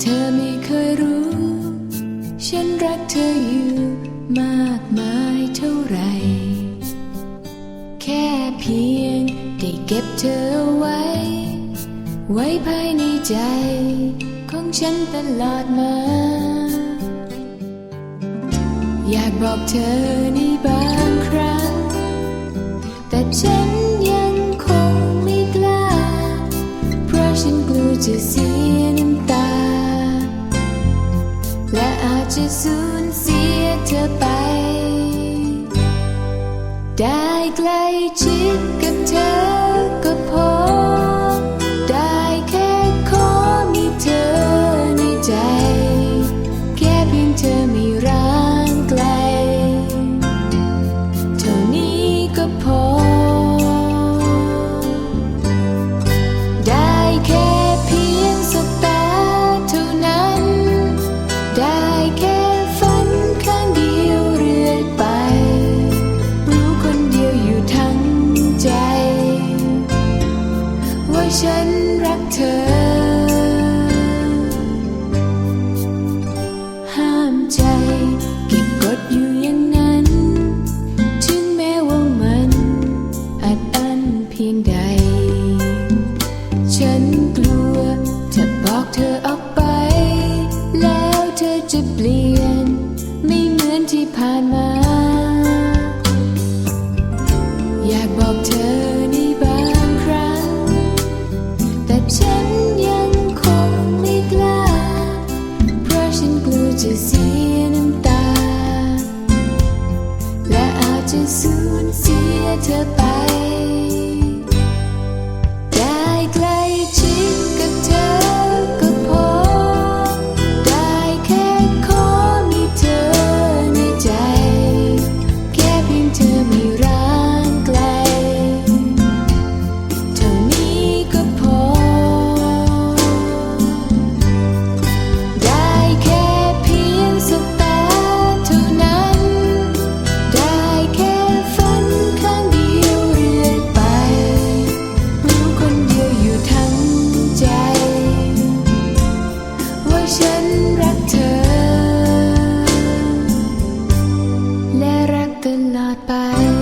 เธอไม่เคยรู้ ฉันรักเธออยู่มากมายเท่าไร แค่เพียงได้เก็บเธอไว้ ไว้ภายในใจ ของฉันตลอดมา อยากบอกเธอในบางครั้ง แต่ฉันยังคงไม่กล้า เพราะฉันกลัวจะเสียน้ำตา และอาจจะสูญเสียเธอไป ได้ใกล้ชิดกับเธอ ฉันรักเธอ just see. not by.